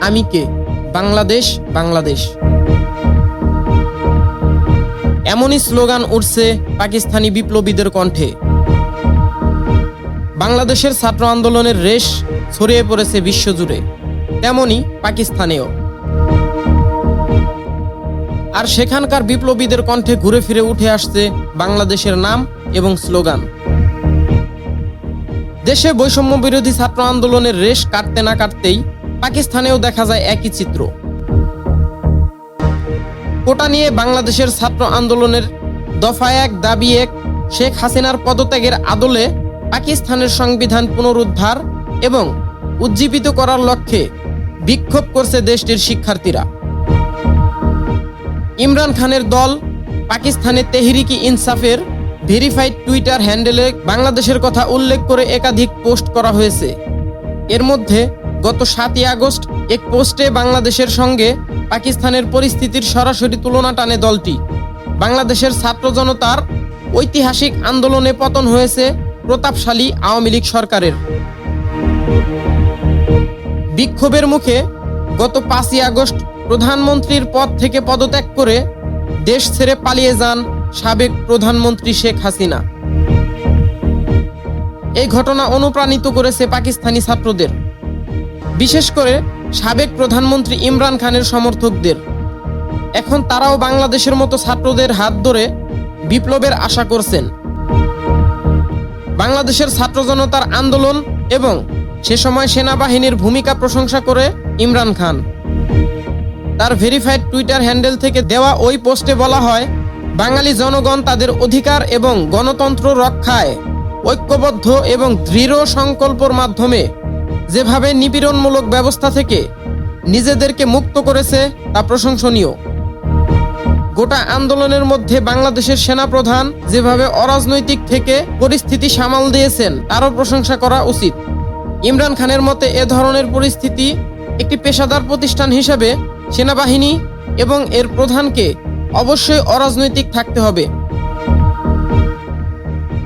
আমি কে? বাংলাদেশ বাংলাদেশ। এমনই স্লোগান উঠছে পাকিস্তানি বিপ্লবীদের কণ্ঠে। বাংলাদেশের ছাত্র আন্দোলনের রেশ ছড়িয়ে পড়েছে বিশ্বজুড়ে, তেমনি পাকিস্তানেও। আর সেখানকার বিপ্লবীদের কণ্ঠে ঘুরে ফিরে উঠে আসছে বাংলাদেশের নাম এবং স্লোগান। দেশে বৈষম্য বিরোধী ছাত্র আন্দোলনের রেশ কাটতে না কাটতেই পাকিস্তানেও দেখা যায় একই চিত্র। কোটা নিয়ে বাংলাদেশের ছাত্র আন্দোলনের দফা এক দাবি এক শেখ হাসিনার পদত্যাগের আদলে পাকিস্তানের সংবিধান পুনরুদ্ধার এবং উজ্জীবিত করার লক্ষ্যে বিক্ষোভ করছে দেশটির শিক্ষার্থীরা। ইমরান খানের দল পাকিস্তানে তেহরিকি ইনসাফের ভেরিফাইড টুইটার হ্যান্ডেলে বাংলাদেশের কথা উল্লেখ করে একাধিক পোস্ট করা হয়েছে। এর মধ্যে গত সাতই আগস্ট এক পোস্টে বাংলাদেশের সঙ্গে পাকিস্তানের পরিস্থিতির সরাসরি তুলনা টানে দলটি। বাংলাদেশের ছাত্র জনতার ঐতিহাসিক আন্দোলনে পতন হয়েছে প্রতাপশালী আওয়ামী লীগ সরকারের। বিক্ষোভের মুখে গত পাঁচই আগস্ট প্রধানমন্ত্রীর পদ থেকে পদত্যাগ করে দেশ ছেড়ে পালিয়ে যান সাবেক প্রধানমন্ত্রী শেখ হাসিনা। এই ঘটনা অনুপ্রাণিত করেছে পাকিস্তানি ছাত্রদের। বিশেষ করে সাবেক প্রধানমন্ত্রী ইমরান খানের সমর্থকদের। এখন তারাও বাংলাদেশের মতো ছাত্রদের হাত ধরে বিপ্লবের আশা করছেন। বাংলাদেশের ছাত্র জনতার আন্দোলন এবং সে সময় সেনাবাহিনীর ভূমিকা প্রশংসা করে ইমরান খান। তার ভেরিফাইড টুইটার হ্যান্ডেল থেকে দেওয়া ওই পোস্টে বলা হয়, বাঙালি জনগণ তাদের অধিকার এবং গণতন্ত্র রক্ষায় ঐক্যবদ্ধ এবং দৃঢ় সংকল্পর মাধ্যমে যেভাবে নিপীড়নমূলক ব্যবস্থা থেকে নিজেদেরকে মুক্ত করেছে তা প্রশংসনীয়। গোটা আন্দোলনের মধ্যে বাংলাদেশের সেনাপ্রধান যেভাবে অরাজনৈতিক থেকে পরিস্থিতি সামাল দিয়েছেন, তারও প্রশংসা করা উচিত। ইমরান খানের মতে, এ ধরনের পরিস্থিতি একটি পেশাদার প্রতিষ্ঠান হিসেবে সেনাবাহিনী এবং এর প্রধানকে অবশ্যই অরাজনৈতিক থাকতে হবে।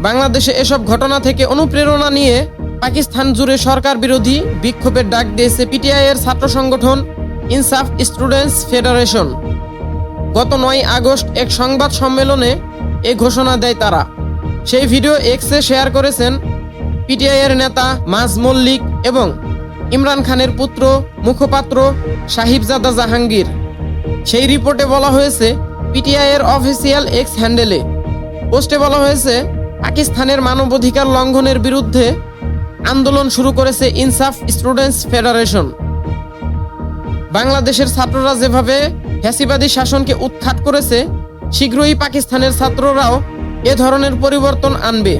বাংলাদেশে এসব ঘটনা থেকে অনুপ্রেরণা নিয়ে পাকিস্তান জুড়ে সরকার বিরোধী বিক্ষোভের ডাক দিয়েছে পিটিআই এর ছাত্র সংগঠন ইনসাফ স্টুডেন্টস ফেডারেশন। গত নয় আগস্ট এক সংবাদ সম্মেলনে এ ঘোষণা দেয় তারা। সেই ভিডিও এক্সে শেয়ার করেছেন পিটিআই এর নেতা মাজ মল্লিক এবং ইমরান খানের পুত্র, মুখপাত্র সাহিবজাদা জাহাঙ্গীর। সেই রিপোর্টে বলা হয়েছে, পিটিআই এর অফিসিয়াল এক্স হ্যান্ডেলে পোস্টে বলা হয়েছে, পাকিস্তানের মানবাধিকার লঙ্ঘনের বিরুদ্ধে আন্দোলন শুরু করেছে ইনসাফ স্টুডেন্টস ফেডারেশন। বাংলাদেশের ছাত্ররা যেভাবে ফ্যাসিবাদী শাসনকে উৎখাত করেছে, শীঘ্রই পাকিস্তানের ছাত্ররাও এ ধরনের পরিবর্তন আনবে।